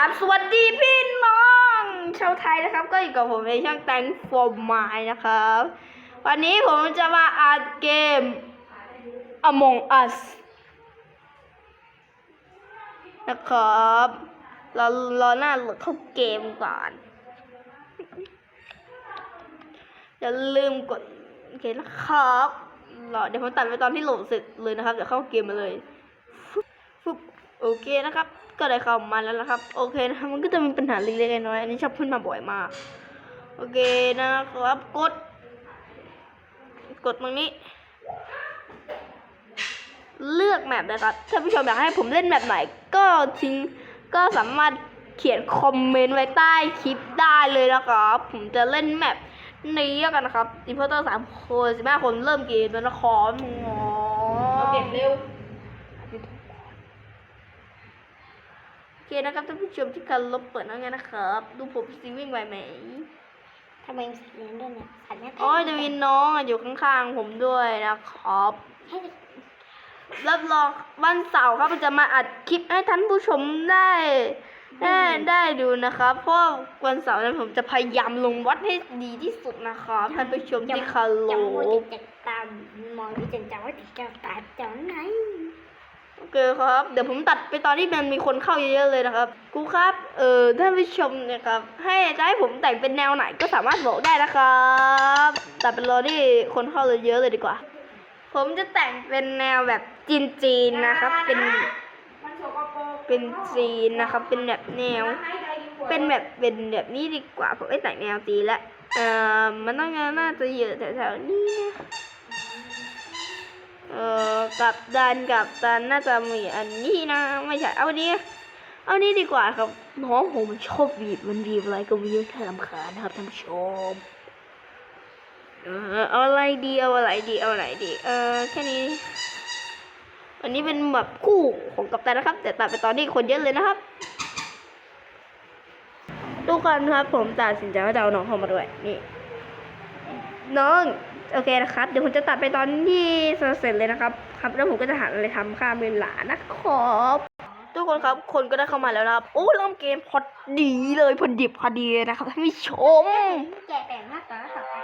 สวัสดีพี่น้องชาวไทยนะครับ ก็อยู่กับผมในช่างแตงโฟมไม้นะครับ วันนี้ผมจะมาอัดเกม Among Us นะครับรารอหน้าเข้าเกมก่อนอย่าลืมกดโอเคนะครับรอเดี๋ยวผมตัดไปตอนที่โหลดเสร็จเลยนะครับเดี๋ยวเข้าเกมมาเลยฟึบโอเคนะครับ ก็ได้เข้ามาแล้วนะครับ โอเคนะมันก็จะมีปัญหาเล็กๆน้อยๆอันนี้ชอบขึ้นมาบ่อยมาก โอเคนะครับกด กดตรงนี้ เลือกแมปนะครับถ้าผู้ชมอยากให้ผมเล่นแมปไหนก็ทิ้งก็สามารถเขียนคอมเมนต์ไว้ใต้คลิปได้เลยนะครับ ผมจะเล่นแมปนี้กันนะครับอินพอร์เตอร์สามคนสิบห้าคนเริ่มเกมแล้วนะครับงอเอาเก็บเร็ว เคนะครับท่านผู้ชมที่การลบเปิดนั่นไงนะครับ ดูผมซีวิ่งไหวไหมทำไมมีสัตว์เลี้ยงด้วยเนี่ยสัตว์เลี้ยงอ๋อจะมีน้องอะอยู่ข้างๆผมด้วยนะครับให้รับรองวันเสาร์ครับจะมาอัดคลิปให้ท่านผู้ชมได้ได้ได้ดูนะครับ เพราะวันเสาร์นั้นผมจะพยายามลงวัดให้ดีที่สุดนะครับท่านผู้ชมที่เคารจำว่าพจะตามมองที่จะจำว่าจะตามจำไหน โอเคครับ เดี๋ยวผมตัดไปตอนที่มันมีคนเข้าเยอะๆเลยนะครับครูครับเออท่านผู้ชมนะครับ ให้จะให้ผมแต่งเป็นแนวไหนก็สามารถบอกได้นะครับตัดเป็นรอที่คนเข้าเยเยอะเลยดีกว่า ผมจะแต่งเป็นแนวแบบจีนๆนะครับ เป็นเป็นจีนนะครับ เป็นแบบแนว เป็นแบบเป็นแบบนี้ดีกว่าผมไม่แต่งแนวจีนละเอ่อมันต้องน่าจะเยอะแถวๆนี้นะ เอ่อกับดันกับดันน่าจะมีอันนี้นะไม่ใช่เอาอันนี้เอานี้ดีกว่าครับน้องผมมันชอบบีบมันบีบอะไรก็ไม่รู้แค่ลำคาญนะครับท่านผู้ชมเออเอาอะไรดีเอาอะไรดีเอาอะไรดี เออแค่นี้อันนี้เป็นแบบคู่ของกัปตันนะครับ แต่ตัดไปตอนที่คนเยอะเลยนะครับทุกคนครับผมตัดสินใจว่าจะเอาน้องเข้ามาด้วยนี่ น้อง โอเคนะครับ เดี๋ยวผมจะตัดไปตอนที่เสร็จเลยนะครับครับแล้วผมก็จะหาอะไรทำข้ามเวลานะครับทุกคนครับคนก็ได้เข้ามาแล้วนะครับโอ้เริ่มเกมพอดีเลยพอดิบพอดีเลยนะครับท่านผู้ชมแกะแต่งหน้าตาแล้วต่อไป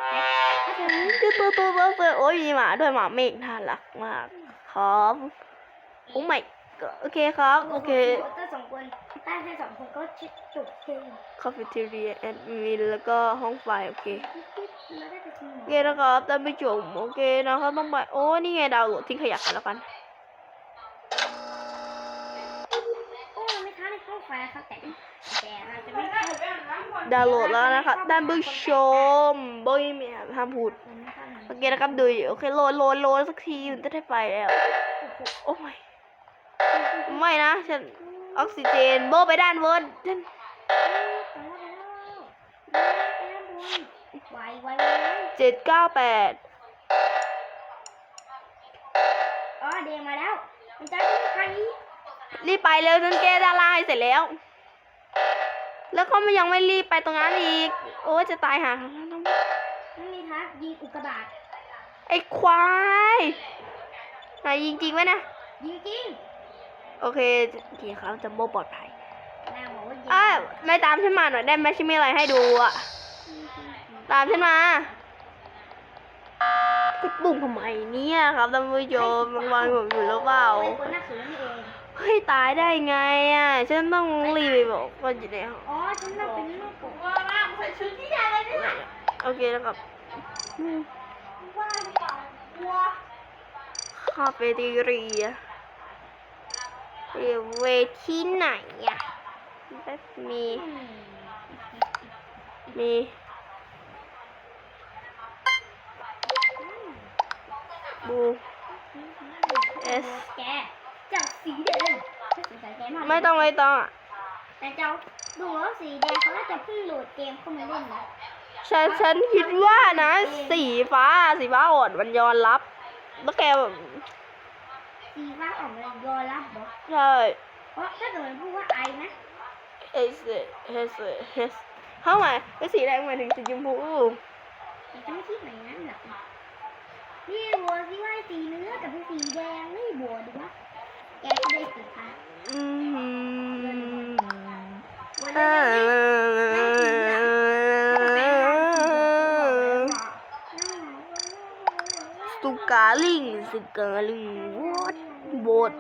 ถ้าเธอตัวตัวตัวตัวตัวโอ้ยมีหมาด้วยหมาเมฆน่ารักมากครับโอ้ไม่โอเคครับ โอเค ถ้าสองคนถ้าแค่สองคนก็ชิดจุดเองคาเฟ่เทเรียแอดมินแล้วก็ห้องไฟโอเคแล้วได้ไปกินหโอมูเคนะครับท่านผู้ชมโอเคนะครับต้องไปโอ้นี่ไงดาวน์โหลดทิ้งขยะกันแล้วกันโอ้ไม่ท้าในเข้าไฟครับแต่แต่เราจะไม่เข้าดาวน์โหลดแล้วนะครับท่านผู้ชมโบยไม่ห้ามพูดโอเคนะครับดูอยู่โอเคโหลดโหลดโหลดสักทีมันจะได้ไปแล้ว โอ้ไม่ไม่นะฉัน ออกซิเจน โบไปด้านบนฉันไวไวเจ็ดเก้าแปดอ๋อเดมาแล้ว มันจะเป็นใครรีบไปเร็วจนแกดาราให้เสร็จแล้ว แล้วก็มันยังไม่รีบไปตรงนั้นอีก โอ้ยจะตายหาไม่มีทักยิงอุกกาบาตไอ้ควายนายยิงจริงไหมนะยิงจริง โอเคโอเคครับจัมโบ้ปลอดภัยนางบอกว่ายิงอ้าวไม่ตามฉันมาหน่อยได้ไหมฉันมีอะไรให้ดูอะตามฉันมาก็ปุ่มทำไมเนี่ยครับท่านผู้ชมรางวัลผมอยู่หรือเปล่าไอ้คนหน้าขืนนี่เองเฮ้ยตายได้ไงอะ ฉันต้องรีบไปบอกว่าอยู่ในห้องอ๋อฉันน่ะเป็นลูกกบโอเคนะครับอืมว่าหรือเปล่าวัวคาเฟ่เทีเรีย เวทีไหนอะแบบมีมีบูเอสแกจับสีแดงฉันสงสัยแกมากไม่ต้องไม่ต้องอะแต่เจ้าดูแล้วสีแดงเขาน่าจะเพิ่งโหลดเกมเข้ามาเล่นนะฉันฉันคิดว่านะ สีฟ้าสีฟ้าอ่อนมันยอมรับแล้วแกแบบีว่าออกมายอรับบอใช่เพราะถ้าเกิดมันพูดว่าไอไหมเอสเอสเอสเข้ามาเป็นสีแดงหมายถึงสีชมพูแต่จะไม่คิดแบบนั้นหรอนี่บัวที่ว่าสีเนื้อกับสีแดงไม่บัวดีวะแกก็ได้สีฟ้าอืมบัวได้สตูกาลิงสตูกาลิงวอท บด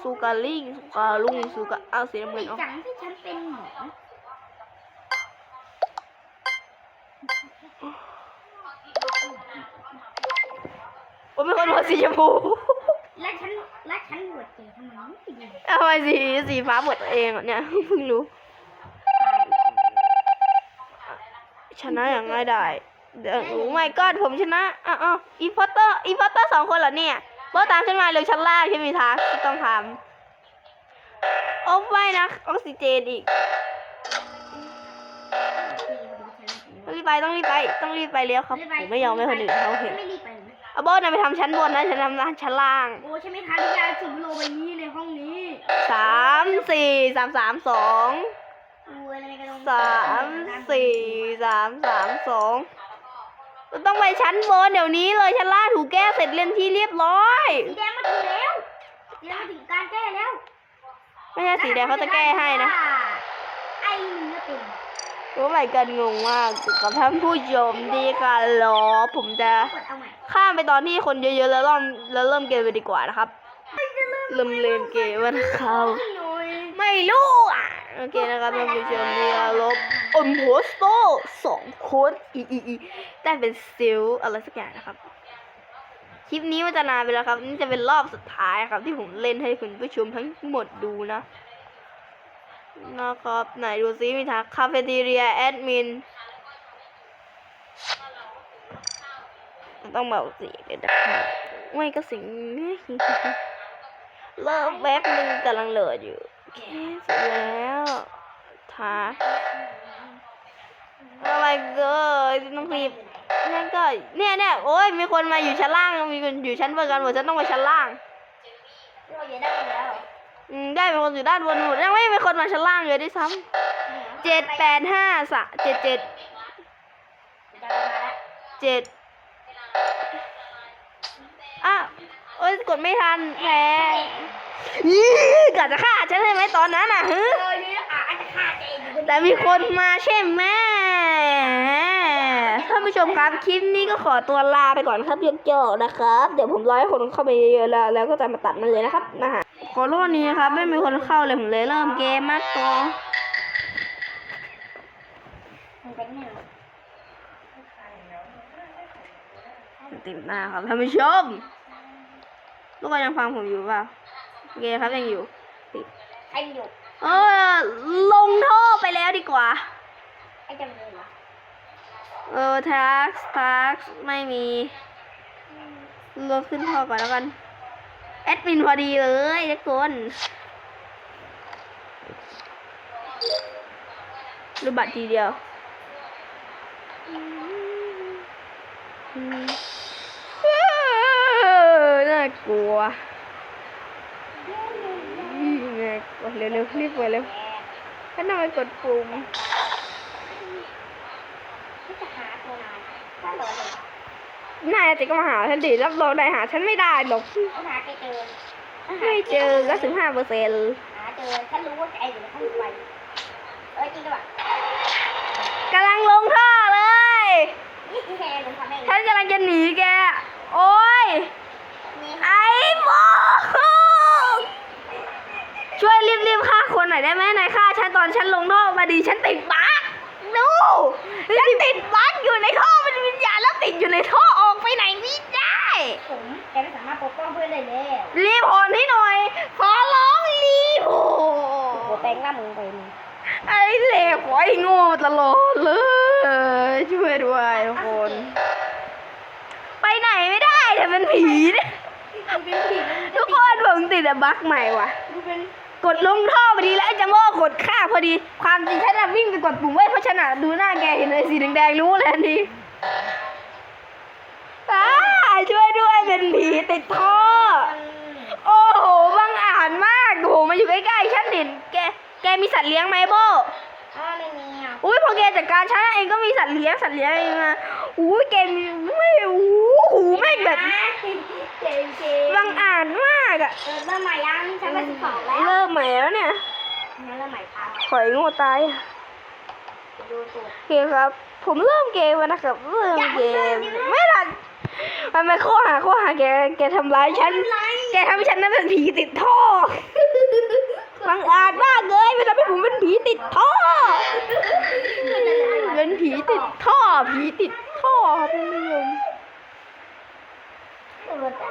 สุกาลิงสุกาลุงสุกาเอาสีน้ำเงิไม่นเอาจังที่ฉันเป็นหมอโอ้ยเป็นคนหัวสีชมพูและฉันและฉันบวชเกทำไมไม่ดีทำไมสีสีฟ้าหมดตัวเองอะเนี่ยเพิ่งรู้ชนะอย่างง่ายดายเดี๋ยว โอ้ไม่ก็ผมชนะอ้าวอ้าวอีพอตเตอร์อีพอตเตอร์สองคนเหรอเนี่ยโบตามฉันมาเร็วชั้นล่างที่มีทางที่ต้องทำโอ้ไม่นะออกซิเจนอีกต้องรีบไปต้องรีบไปต้องรีบไปเร็วครับผมไม่ยอมให้คนอื่นเขาเห็นไม่รีบไปนะเอาโบนะไปทำชั้นบนนะฉันทำชั้นล่างโอ้ฉันไม่ทันที่จะถึงโลใบนี้ในห้องนี้สามสี่สามสามสองโอ้ยอะไรกันสามสี่สามสามสอง เราต้องไปชั้นบนเดี๋ยวนี้เลยชั้นล่างถูกแก้เสร็จเรียนที่เรียบร้อยสีแดงมาถึงแล้วสีแดงมาถึงการแก้แล้วไม่ใช่สีแดงเขาจะแก้ให้นะไอ้เนื้อเป็นรู้ไหมกันงงมากกับท่านผู้ชมดีกันเหรอผมจะกดเอาใหม่ข้ามไปตอนที่คนเยอะๆแล้วเริ่มแล้วเริ่มเกมไปดีกว่านะครับเริ่มเล่นเกมว่าเขาไม่รู้อะโอเคนะครับท่านผู้ชมนี่ลบ อมโพสโตสองคนอีอีอีได้เป็นซิลอะไรสักอย่างนะครับ คลิปนี้มันจะนานไปแล้วครับ นี่จะเป็นรอบสุดท้ายครับ ที่ผมเล่นให้คุณผู้ชมทั้งหมดดูนะนะครับ ไหนดูซิมีทาคาเฟ่ทีเรียแอดมินต้องเบาเสียงเดี๋ยนะไม่ก็สิงเลิกแป๊บนึงกำลังโหลดออยู่โอเคเสร็จแล้วท้าอะไรเกิดต้องรีบนั่นก็เนี่ยเนี่ยโอ้ยมีคนมาอยู่ชั้นล่างมีคนอยู่ชั้นบนกันหมดฉันต้องไปชั้นล่างเราอยู่ได้แล้วอืมได้เป็นคนอยู่ด้านบนหมดยังไม่มีคนมาชั้นล่างเลยด้วยซ้ำเจ็ดแปดห้าสะเจ็ดเจ็ดจะมาแล้วเจ็ดอะโอ้ยกดไม่ทันแพ้ยี่กะจะฆ่าฉันใช่ไหมตอนนั้นอะฮึ เออ แต่มีคนมาใช่ไหมท่านผู้ชมครับคลิปนี้ก็ขอตัวลาไปก่อนครับยกเจ้านะครับ เดี๋ยวผมรอให้คนเข้าไปเยอะๆแล้วแล้วก็จะมาตัดมันเลยนะครับนะฮะขอโทษนี้นะครับ ไม่มีคนเข้าเลยผมเลยเริ่มเกมมากต่อมันเป็นไงติดหน้าครับท่านผู้ชมทุกคนยังฟังผมอยู่เปล่าโอเคครับยังอยู่ไอ้อยู่ เออ ลงโทษไปแล้วดีกว่า ไอ้จำเลยเหรอเออทักทักไม่มีลดขึ้นพอก่อนแล้วกัน แอดมินพอดีเลยทุกคนรูปบัตรทีเดียวอืมเอ้อน่ากลัวอืมน่า กลัวเร็วๆรีบไปเร็วก็น่าไปกดปุ่มที่จะหาตัวนายถ้าเหลือเลยนายติก็มาหาฉันดิรับรองนายหาฉันไม่ได้หรอกต้องหาไปเจอไม่เจอก็สิบห้าเปอร์เซ็นต์หาเจอฉันรู้ว่าแกอยู่ในห้องไฟเออจริงด้วยกำลังลงท่อเลยนี่คือแกผมทำเองฉันกำลังจะหนีแก โอ้ยนี่ไอ้โม ช่วยรีบๆฆ่าคนหน่อยได้ไหมนายฆ่าฉันตอนฉันลงท่อมาดีฉันติดบั๊กดูฉันติดบั๊กอยู่ในท่อเป็นวิญญาณแล้วติดอยู่ในท่อออกไปไหนไม่ได้ ผมแกไม่สามารถปกป้องเพื่อนได้แล้วรีบโอนให้หน่อย ขอร้องรีบโอโอ้แปลงหน้ามึงไปมึงไอ้เหล็กไอ้โง่ตลอดเลย ช่วยด้วยทุกคน ไปไหนไม่ได้แต่เป็นผีเนี่ยมันเป็นผีทุกคนผมติดอะบั๊กใหม่ว่ะมันเป็น กดลงท่อพอดีแล้วไอ้จัมโบ้กดฆ่าพอดี ความจริงฉันอะวิ่งไปกดปุ่มไว้เพราะฉันอะดูหน้าแกเห็นไอ้สีแดงๆรู้เลยอันนี้อ้าช่วยด้วยเป็นผีติดท่อ โอ้โหบังอาจมากโอ้โหมาอยู่ใกล้ๆฉันเห็นแกแกมีสัตว์เลี้ยงไหมโบอ๋อไม่มีอะอุ้ยพอแกจัดการฉันเองก็มีสัตว์เลี้ยงสัตว์เลี้ยงเองมาอุ้ยแกมีไม่โอ้โหแม่งแบบ เจ๋งเจ๋งบังอาจมากอะเออเริ่มใหม่ยังฉันก็สิบสองแล้วเริ่มใหม่แล้วเนี่ยงั้นเริ่มใหม่ครับข่อยโง่ตายอะเโดนตกโอเคครับ ผมเริ่มเกมแล้วนะครับเริ่มเกมไม่ทันมันไม่ข้อหาข้อหาแกแกทำร้ายฉัน แกทำให้ฉันนั้นเป็นผีติดท่อบังอาจมากเลยเวลาเป็นผมเป็นผีติดท่อ เป็นผีติดท่อ ผีติดท่อครับท่านผู้ชม เปิดได้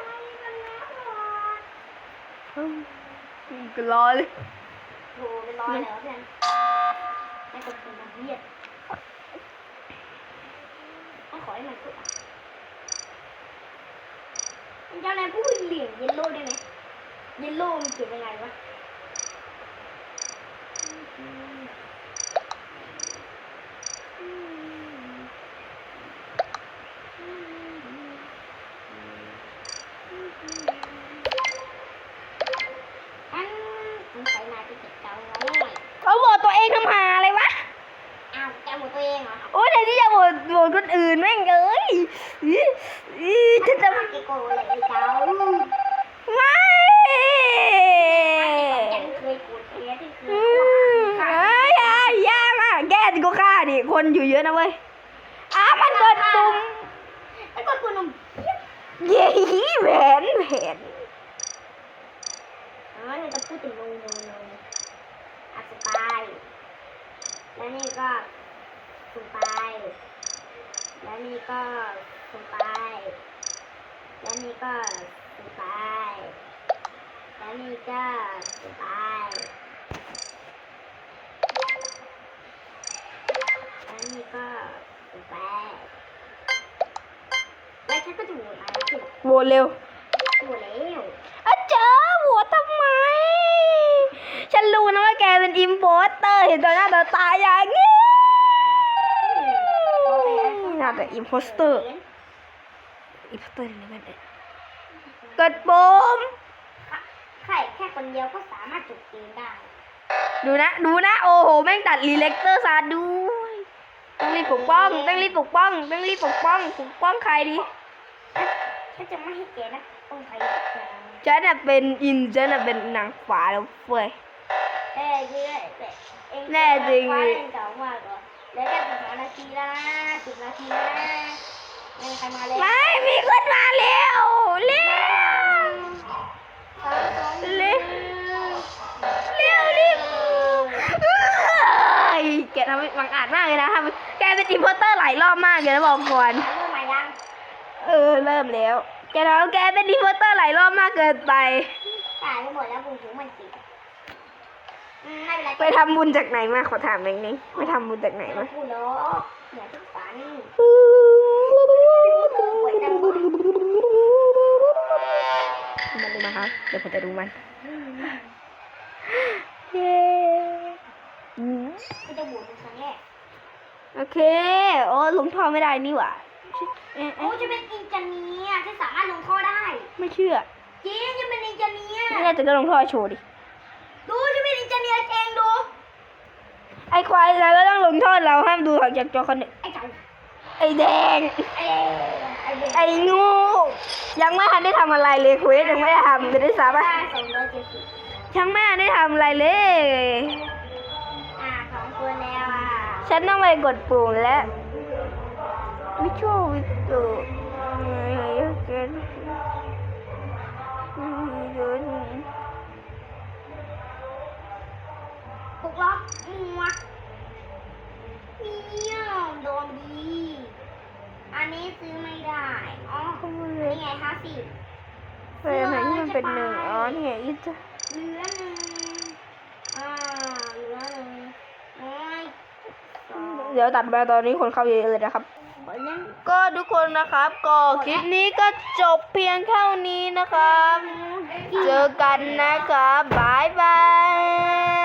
อืมก็รอเลยโหเป็นร้อยแล้วเพื่อนให้คนกินมันเบียดต้องขอให้มันพูดอะมันจะอะไรพูดเหลี่ยมเยลโล่ได้ไหมเยลโล่มันเขียนยังไงวะอันสงสัยนายจะเก็บเกาไว้ เขาบอกตัวเองทำหาอะไรวะ อ้าวแกหมดตัวเองเหรอ โอ้ยแต่ที่จะโหวตโหวตคนอื่นแม่งเอ้ยอีอีจะจะ แกโกงเลยไอ้เจ้า ไม่ ฉันเคยโกรธแกที่เค อื ย มเอ้ยอย่าอย่ามาแกก็ฆ่าดิ คนอยู่เยอะนะเว้ย อ้ามันเกิดปุ่มแล้วก็คุณนมเย้แหวนแหวนอ๋อเราจะพูดถึงโนโนโนอัสปายแล้วนี่ก็สุปายแล้วนี่ก็สุปายแล้วนี่ก็สุปายแล้วนี่ก็สุปายแล้วนี่ก็ สุปายแล้วฉันก็จะโหวตอะไรขึ้นโหวตเร็วโหวตแล้วอาเจอโหวตทำไม ฉันรู้นะว่าแกเป็นอิมโพสเตอร์ เห็นต่อหน้าต่อตาอย่างนี้น่าจะอิมโพสเตอร์อิมโพสเตอร์นี่มันเองกดปุ่มใครแค่คนเดียวก็สามารถจบเกมได้ ดูนะ ดูนะ โอ้โห แม่งตัดรีเลกเตอร์ซาด้วย ต้องรีบปกป้อง ต้องรีบปกป้อง ต้องรีบปกป้อง ปกป้องใครดีฉันจะไม่ให้แกนะต้องใครสักอย่างฉันน่ะเป็นอินฉันน่ะเป็นนางฟ้าแล้วเฟ้ยเอ้ยเย้แต่เองแน่จริงว่าเองเก่ามากเหรอแล้วแค่สิบห้านาทีแล้วนะสิบนาทีแล้วนะไม่มีใครมาเลยไม่มีคนมาเร็วเร็ว ทำให้บังอาจมากเลยนะทำแกเป็นอินโพสเตอร์หลายรอบมากเลยนะบอกก่อนเริ่มมายังเออเริ่มแล้ว แกทำแกเป็นอินโพสเตอร์หลายรอบมากเกินไปตายไปหมดแล้วบุญถึงมันสิอืมไม่เป็นไรไปทำบุญจากไหนมาขอถามหน่อยนึงไปทำบุญจากไหนไม่ต้อมางพูดเนาะเหนือทุกฝันมันดูมาครับเดี๋ยวผมจะดูมัน เย้อืม ไม่ต้องบูดเป็นครั้งแรก โอ เคโอ้ลงท่อไม่ได้นี่หว่าเอ๊ะโอ้เอ๊ะจะเป็นอินเจเนียร์ที่สามารถลงท่อได้ไม่เชื่อจริงจะเป็นอินเจเนียร์ไม่แน่ใจก็ลงท่อโชว์ดิ ดูจะเป็นอินเจเนียร์เองดูไอ้ควายเราก็ต้องลงโทษเราห้ามดูออกจากจอคนหนึ่งไอ้เจ้าไอ้แดง ไอ้ไอ้เด็กไอ้งูยังไม่ทันได้ทำอะไรเลยเควสยังไม่ได้ทำจะได้สาบได้อะสองร้อยเจ็ดสิบยังไม่ทันได้ทำอะไรเลย ฉันต้องไปกดปุ่มแล้ววิชวลวิตูเยอะเกินเยอะปลุกล็อกมัวเนี่ยโดนดี อันนี้ซื้อไม่ได้ อ๋อนี่ไงห้าสิบเฮ้ยอันไหนที่มันเป็นหนึ่งอ๋อนี่ไงอีจ้ะเหลือหนึ่งอ่าเหลือหนึ่งน้อยสอง เดี๋ยวตัดมาตอนนี้คนเข้าเยอะเลยนะครับ ก็ทุกคนนะครับก็คลิปนี้ก็จบเพียงเท่านี้นะครับ เจอกันนะครับบายบาย